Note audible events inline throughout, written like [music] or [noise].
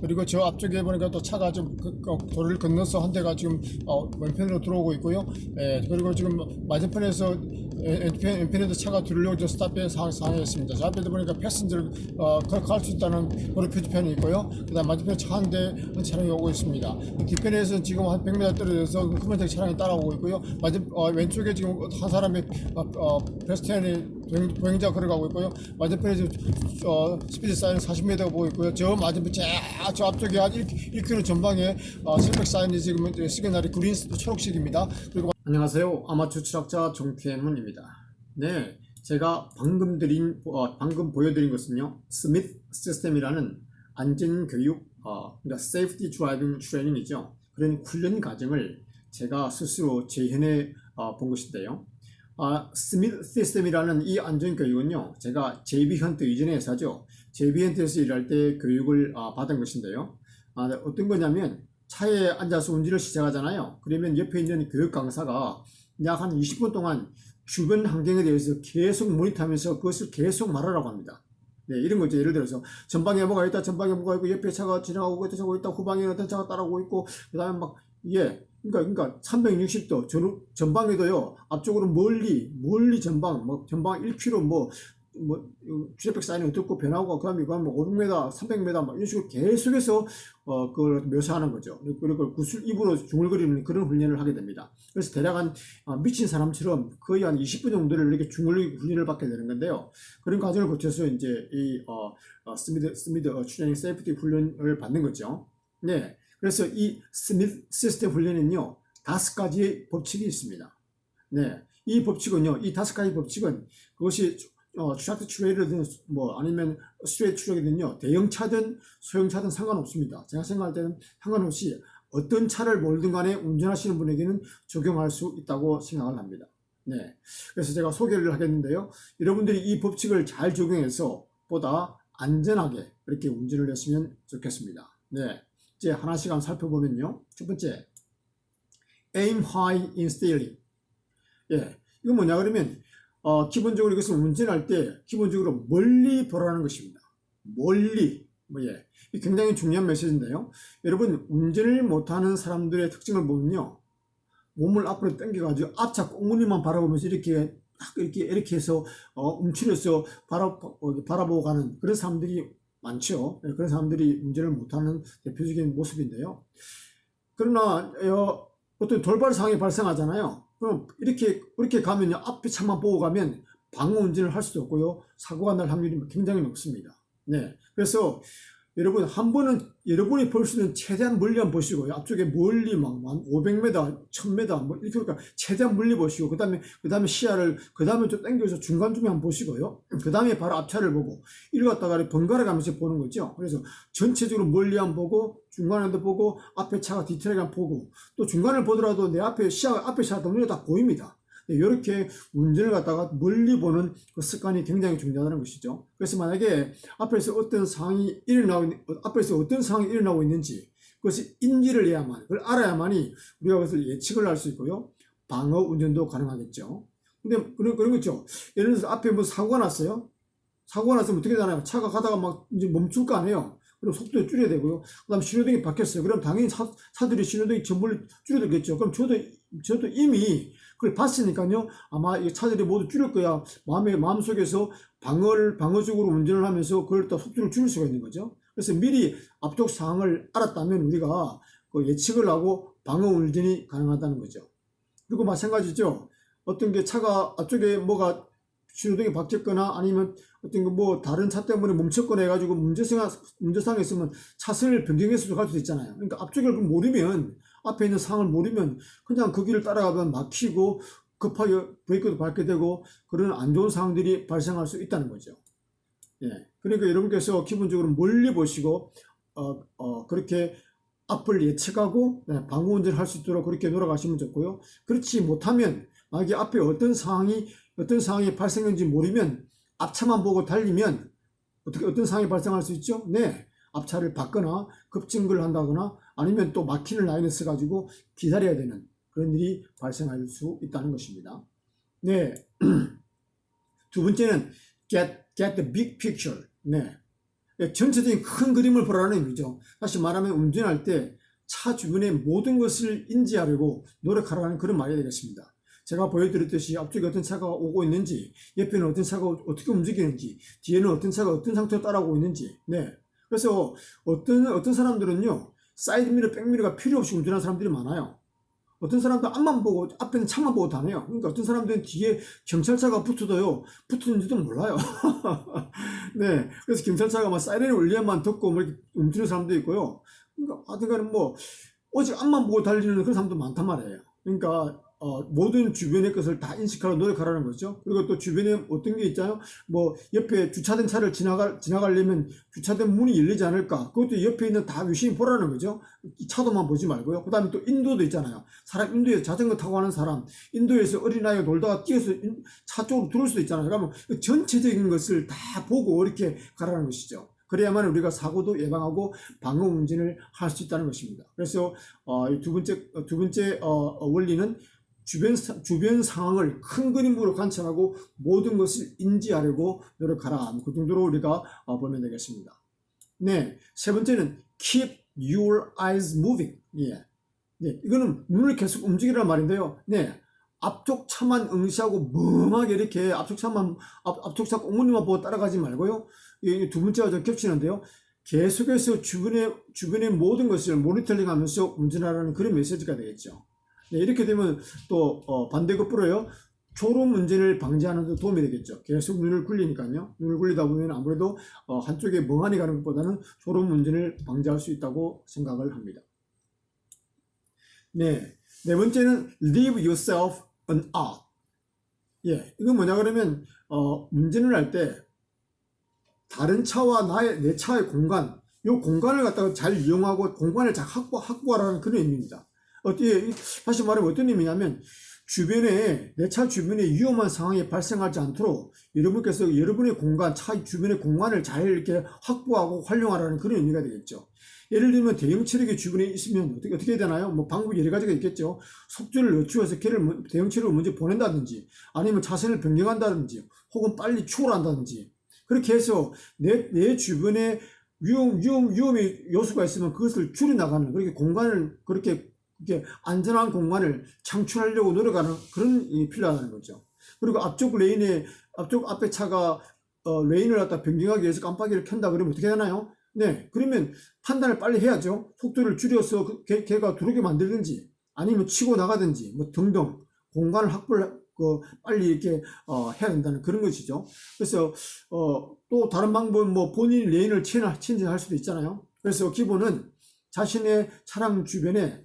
그리고 저 앞쪽에 보니까 또 차가 좀 그, 그 도로를 건너서 한 대가 지금 어, 왼편으로 들어오고 있고요. 예, 그리고 지금 맞은편에서 예, 왼편에도 차가 저 스탑에 상, 상했습니다. 저 앞에도 보니까 패신저를 어, 갈 수 있다는 도로 표지판이 있고요. 그 다음 맞은편에 차한 대 차량이 오고 있습니다. 뒤편에서 지금 한 100m 떨어져서 크멘텍 차량이 따라오고 있고요. 맞은 어, 왼쪽에 지금 한 사람이 어, 어, 베스트엔이 보행- 보행자 걸어가고 있고요. 맞은편에 지금 어, 스피드 사인 40m가 보고 있고요. 저 맞은편 저, 저 앞쪽에 한 1, 1km 전방에 어, 슬백 사인이 지금 시그널이 그린 초록색입니다. 그리고 안녕하세요. 아마추어 추락자 정태문입니다. 네, 제가 방금 드린 어, 방금 보여드린 것은요. 스미트 시스템이라는 안전 교육 어, 그러니까 세이프티 드라이빙 트레이닝이죠. 그런 훈련 과정을 제가 스스로 재현해 어, 본 것인데요. 아, 스미트 시스템이라는 이 안전 교육은요, 제가 헌트 이전의 회사죠. JB 헌트에서 일할 때 교육을 아, 받은 것인데요. 아, 네, 어떤 거냐면 차에 앉아서 운전을 시작하잖아요. 그러면 옆에 있는 교육 강사가 약 한 20분 동안 주변 환경에 대해서 계속 모니터하면서 그것을 계속 말하라고 합니다. 네, 이런 거죠. 예를 들어서 전방에 뭐가 있다, 전방에 뭐가 있고 옆에 차가 지나가고 있다, 차가 있다, 후방에 어떤 차가 따라오고 있고 그 다음에 막 이게 그러니까 그러니까 360도 전, 전방에도요 앞쪽으로 멀리 멀리 전방 뭐 전방 1km 뭐 뭐 주제백 사인이 어떻고 변하고 그다음에 이거 뭐 500m, 300m 막 이런 식으로 계속해서 어 그걸 묘사하는 거죠. 그리고 구슬 입으로 중얼거리는 그런 훈련을 하게 됩니다. 그래서 대략 한 어, 미친 사람처럼 거의 한 20분 정도를 이렇게 중얼 훈련을 받게 되는 건데요. 그런 과정을 거쳐서 이제 이 어, 어, 스미드 스미드 어, 트레이닝 세이프티 훈련을 받는 거죠. 네. 그래서 이 스미드 시스템 훈련은요, 다섯 가지의 법칙이 있습니다. 네. 이 법칙은요, 이 다섯 가지 법칙은 그것이 어, 트랙트 트레이드든 뭐 아니면 스트레이트 트랙이든요, 대형 차든 소형 차든 상관없습니다. 제가 생각할 때는 상관없이 어떤 차를 몰든 간에 운전하시는 분에게는 적용할 수 있다고 생각을 합니다. 네. 그래서 제가 소개를 하겠는데요. 여러분들이 이 법칙을 잘 적용해서 보다 안전하게 이렇게 운전을 했으면 좋겠습니다. 네. 이제 하나씩 한번 살펴보면요. 첫 번째, aim high in steering. 예, 이거 뭐냐 그러면 어, 기본적으로 이것을 운전할 때 기본적으로 멀리 보라는 것입니다. 멀리. 뭐 예. 이 굉장히 중요한 메시지인데요. 여러분 운전을 못하는 사람들의 특징을 보면요. 몸을 앞으로 당겨가지고 앞차 꽁무니만 바라보면서 이렇게 딱 이렇게 이렇게 해서 어, 움츠려서 바라, 어, 바라보고 가는 그런 사람들이 많죠. 예, 그런 사람들이 운전을 못하는 대표적인 모습인데요. 그러나 어, 어떤 돌발 상황이 발생하잖아요. 그럼 이렇게 이렇게 가면요 앞에 차만 보고 가면 방어 운전을 할 수도 없고요 사고가 날 확률이 굉장히 높습니다. 네, 그래서 여러분 한 번은 여러분이 볼 수 있는 최대한 멀리 한번 보시고요 앞쪽에 멀리 막한 500m, 1000m 뭐 이렇게 그러니까 최대한 멀리 보시고 그 다음에 그 다음에 시야를 그 다음에 좀 당겨서 중간 중에 한번 보시고요 [clears throat] 그 다음에 바로 앞차를 보고 이를 갖다가 번갈아 가면서 보는 거죠. 그래서 전체적으로 멀리 한번 보고 중간에도 보고 앞에 차가 디테일하게 한번 보고 또 중간을 보더라도 내 앞에 시야 앞에 차가 눈에 다 보입니다. 이렇게 운전을 갖다가 멀리 보는 그 습관이 굉장히 중요하다는 것이죠. 그래서 만약에 앞에서 어떤 상황이 일어나고 있- 앞에서 어떤 상황이 일어나고 있는지 그것을 인지를 해야만 그걸 알아야만이 우리가 그것을 예측을 할 수 있고요. 방어 운전도 가능하겠죠. 근데 그런 그런 거죠. 예를 들어서 앞에 뭐 사고가 났어요. 사고가 났으면 어떻게 되나요? 차가 가다가 막 이제 멈출 거 아니에요. 그럼 속도를 줄여야 되고요. 그 다음 신호등이 바뀌었어요. 그럼 당연히 차, 차들이 신호등이 전부를 줄여들겠죠. 그럼 저도, 저도 이미 그걸 봤으니까요. 아마 이 차들이 모두 줄일 거야. 마음에, 마음속에서 방어를, 방어적으로 운전을 하면서 그걸 또 속도를 줄일 수가 있는 거죠. 그래서 미리 앞쪽 상황을 알았다면 우리가 그 예측을 하고 방어 운전이 가능하다는 거죠. 그리고 마찬가지죠. 어떤 게 차가 앞쪽에 뭐가 신호등이 바뀌었거나 아니면 어떤 그뭐 다른 차 때문에 멈췄거나 해가지고 문제상 문제상에 있으면 차선을 변경해서 갈 수도 있잖아요. 그러니까 앞쪽을 그 모르면 앞에 있는 상황을 모르면 그냥 그 길을 따라가면 막히고 급하게 브레이크도 밟게 되고 그런 안 좋은 상황들이 발생할 수 있다는 거죠. 예. 그러니까 여러분께서 기본적으로 멀리 보시고 어, 어, 그렇게 앞을 예측하고 네, 방어 운전을 할 수 있도록 그렇게 돌아가시면 좋고요. 그렇지 못하면 만약에 앞에 어떤 상황이 어떤 상황이 발생했는지 모르면 앞차만 보고 달리면 어떻게 어떤 상황이 발생할 수 있죠? 네. 앞차를 받거나 급증을 한다거나 아니면 또 막히는 라인을 써가지고 기다려야 되는 그런 일이 발생할 수 있다는 것입니다. 네. [clears throat] 두 번째는 get, get the big picture. 네. 예, 전체적인 큰 그림을 보라는 의미죠. 다시 말하면 운전할 때 차 주변의 모든 것을 인지하려고 노력하라는 그런 말이 되겠습니다. 제가 보여드렸듯이 앞쪽에 어떤 차가 오고 있는지, 옆에는 어떤 차가 어떻게 움직이는지, 뒤에는 어떤 차가 어떤 상태로 따라오고 있는지, 네. 그래서 어떤, 어떤 사람들은요, 사이드 미러, 백 미러가 필요 없이 운전하는 사람들이 많아요. 어떤 사람도 앞만 보고 앞에는 차만 보고 다녀요. 그러니까 어떤 사람들은 뒤에 경찰차가 붙어도요, 붙었는지도 몰라요. [laughs] 네. 그래서 경찰차가 막 사이렌을 울리야만 듣고 뭐 이렇게 움직이는 사람도 있고요. 그러니까 하여튼간에 뭐, 오직 앞만 보고 달리는 그런 사람도 많단 말이에요. 그러니까 어, 모든 주변의 것을 다 인식하려 노력하라는 거죠. 그리고 또 주변에 어떤 게 있잖아요. 뭐 옆에 주차된 차를 지나가 지나가려면 주차된 문이 열리지 않을까. 그것도 옆에 있는 다 유심히 보라는 거죠. 이 차도만 보지 말고요. 그다음에 또 인도도 있잖아요. 사람 인도에 자전거 타고 가는 사람, 인도에서 어린아이가 놀다가 뛰어서 인- 차 쪽으로 들어올 수도 있잖아요. 그러면 그 전체적인 것을 다 보고 이렇게 가라는 것이죠. 그래야만 우리가 사고도 예방하고 방어 운전을 할 수 있다는 것입니다. 그래서 어, 이두 번째 어, 두 번째 어, 어, 원리는 주변 사- 주변 상황을 큰 그림으로 관찰하고 모든 것을 인지하려고 노력하라. 그 정도로 우리가 어, 보면 되겠습니다. 네, 세 번째는 keep your eyes moving. 예, 네, 이거는 눈을 계속 움직이란 말인데요. 네, 앞쪽 차만 응시하고 멍하게 이렇게 앞쪽 차만 앞, 앞쪽 차 꽁무니만 보고 따라가지 말고요. 이두 번째가 좀 겹치는데요. 계속해서 주변의 주변의 모든 것을 모니터링하면서 운전하라는 그런 메시지가 되겠죠. 네, 이렇게 되면 또 어, 반대급부로요. 졸음 운전을 방지하는 데 도움이 되겠죠. 계속 눈을 굴리니까요. 눈을 굴리다 보면 아무래도 어, 한쪽에 멍하니 가는 것보다는 졸음 운전을 방지할 수 있다고 생각을 합니다. 네, 네 번째는 leave yourself an out. 예, 이건 뭐냐 그러면 어, 운전을 할때 다른 차와 나의 내 차의 공간, 이 공간을 갖다가 잘 이용하고 공간을 잘 확보, 확보하라는 그런 의미입니다. 어떻게 다시 말하면 어떤 의미냐면 주변에 내 차 주변에 위험한 상황이 발생하지 않도록 여러분께서 여러분의 공간, 차 주변의 공간을 잘 이렇게 확보하고 활용하라는 그런 의미가 되겠죠. 예를 들면 대형 체력이 주변에 있으면 어떻게 어떻게 되나요? 뭐 방법이 여러 가지가 있겠죠. 속도를 늦추어서 걔를 먼- 대형 체력을 먼저 보낸다든지 아니면 차선을 변경한다든지 혹은 빨리 추월한다든지 그렇게 해서 내, 내 주변에 위험, 위험, 위험의 요소가 있으면 그것을 줄여 나가는, 그렇게 공간을, 그렇게, 이렇게 안전한 공간을 창출하려고 노력하는 그런 이 필요하다는 거죠. 그리고 앞쪽 레인에, 앞쪽 앞에 차가, 어, 레인을 갖다 변경하기 위해서 깜빡이를 켠다 그러면 어떻게 되나요? 네. 그러면 판단을 빨리 해야죠. 속도를 줄여서 그, 걔, 걔가 들어오게 만들든지, 아니면 치고 나가든지, 뭐 등등, 공간을 확보를, 그, 빨리 이렇게, 어, 해야 된다는 그런 것이죠. 그래서 어, 또 다른 방법은 뭐 본인이 레인을 친진할 수도 있잖아요. 그래서 기본은 자신의 차량 주변에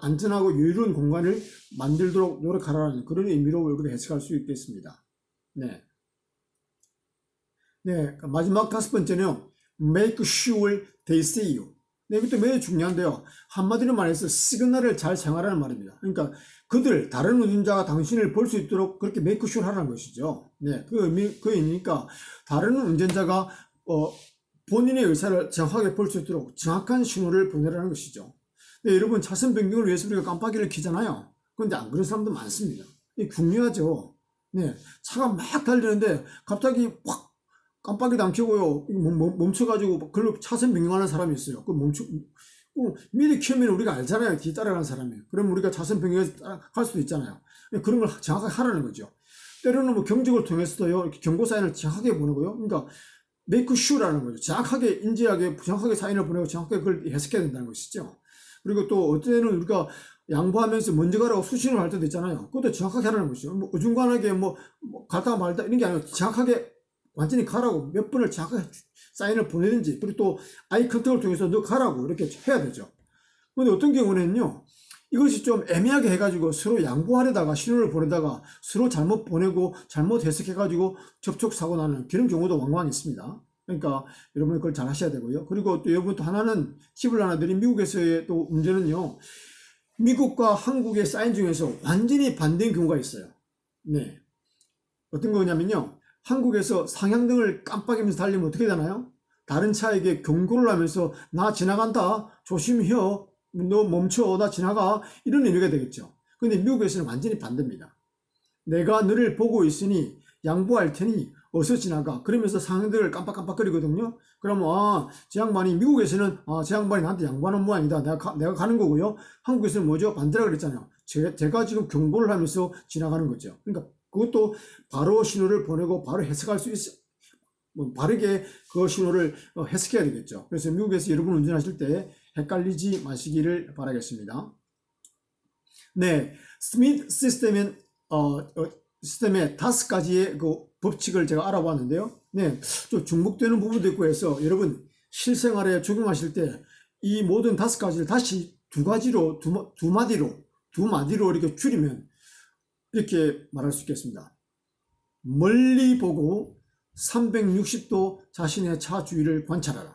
안전하고 여유로운 공간을 만들도록 노력하라는 그런 의미로 우리가 해석할 수 있겠습니다. 네. 네. 마지막 다섯 번째는요. make sure they see you. 네, 이것도 매우 중요한데요. 한마디로 말해서 시그널을 잘 사용하라는 말입니다. 그러니까 그들, 다른 운전자가 당신을 볼 수 있도록 그렇게 make sure 하라는 것이죠. 네, 그 의미, 그 의미니까 다른 운전자가, 어, 본인의 의사를 정확하게 볼 수 있도록 정확한 신호를 보내라는 것이죠. 네, 여러분, 차선 변경을 위해서 우리가 깜빡이를 켜잖아요. 그런데 안 그런 사람도 많습니다. 이 중요하죠. 네, 차가 막 달리는데 갑자기 확 깜빡이도 안 켜고요. 멈춰가지고 글로 차선 변경하는 사람이 있어요. 그 멈춰, 어, 미리 켜면 우리가 알잖아요. 뒤 따라가는 사람이. 그럼 우리가 변경해서 따라갈 수도 있잖아요. 그런 걸 정확하게 하라는 거죠. 때로는 뭐 경적을 통해서도요. 경고 사인을 정확하게 보내고요. 그러니까 make sure라는 거죠. 정확하게 인지하게 정확하게 사인을 보내고 정확하게 그걸 해석해야 된다는 것이죠. 그리고 또 어때는 우리가 양보하면서 먼저 가라고 수신을 할 때도 있잖아요. 그것도 정확하게 하라는 것이죠. 뭐 어중간하게 뭐, 뭐 갔다 말다 이런 게 아니고 정확하게 완전히 가라고 몇 번을 정확하게 사인을 보내든지 그리고 또 아이 컨택을 통해서 너 가라고 이렇게 해야 되죠. 근데 어떤 경우는요. 이것이 좀 애매하게 해가지고 서로 양보하려다가 신호를 보내다가 서로 잘못 보내고 잘못 해석해가지고 접촉 사고 나는 그런 경우도 왕왕 있습니다. 그러니까 여러분 그걸 잘 하셔야 되고요. 그리고 또 여러분 또 하나는 팁을 하나 드린 미국에서의 또 문제는요. 미국과 한국의 사인 중에서 완전히 반대인 경우가 있어요. 네. 어떤 거냐면요. 한국에서 상향등을 깜빡이면서 달리면 어떻게 되나요? 다른 차에게 경고를 하면서 나 지나간다. 조심히 혀. 너 멈춰. 나 지나가. 이런 의미가 되겠죠. 근데 미국에서는 완전히 반대입니다. 내가 너를 보고 있으니 양보할 테니 어서 지나가. 그러면서 상대를 깜빡깜빡거리거든요. 그러면, 아, 저 양반이, 미국에서는, 아, 저 양반이 나한테 양반은 모양이다. 내가, 가, 내가 가는 거고요. 한국에서는 뭐죠? 반대라 그랬잖아요. 제, 제가 지금 경고를 하면서 지나가는 거죠. 그러니까 그것도 바로 신호를 보내고 바로 해석할 수 있어. 뭐 바르게 그 신호를 어, 해석해야 되겠죠. 그래서 미국에서 여러분 운전하실 때 헷갈리지 마시기를 바라겠습니다. 네, 스미트 시스템은 어, 어, 시스템의 다섯 가지의 그 법칙을 제가 알아봤는데요. 네, 좀 중복되는 부분도 있고 해서 여러분 실생활에 적용하실 때 이 모든 다섯 가지를 다시 두 가지로 두, 마- 두 마디로 두 마디로 이렇게 줄이면 이렇게 말할 수 있겠습니다. 멀리 보고 360도 자신의 차 주위를 관찰하라.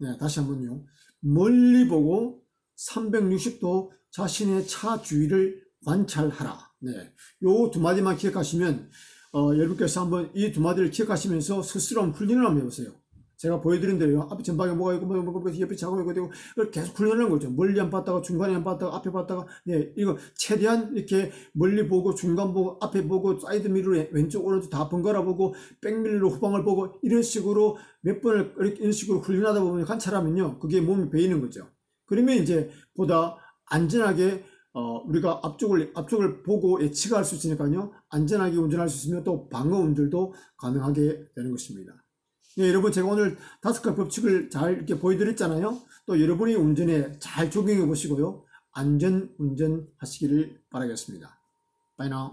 네, 다시 한번요. 멀리 보고 360도 자신의 차 주위를 관찰하라. 네, 요 두 마디만 기억하시면 어, 여러분께서 한번 이 두 마디를 기억하시면서 스스로 한번 훈련을 한번 해보세요. 제가 보여드린 대로요. 앞에 전방에 뭐가 있고, 뭐, 뭐, 뭐, 옆에 차고 있고, 되고, 계속 훈련하는 거죠. 멀리 안 봤다가, 중간에 안 봤다가, 앞에 봤다가, 네, 이거 최대한 이렇게 멀리 보고, 중간 보고, 앞에 보고, 사이드 미러로 왼쪽, 오른쪽 다 번갈아 보고, 백밀러로 후방을 보고, 이런 식으로 몇 번을 이런 식으로 훈련하다 보면 관찰하면요. 그게 몸이 배이는 거죠. 그러면 이제 보다 안전하게 어, 우리가 앞쪽을, 앞쪽을 보고 예측할 수 있으니까요. 안전하게 운전할 수 있으면 또 방어 운전도 가능하게 되는 것입니다. 네, 여러분 제가 오늘 다섯 가지 법칙을 잘 이렇게 보여드렸잖아요. 또 여러분이 운전에 잘 적용해 보시고요. 안전 운전 하시기를 바라겠습니다. Bye now.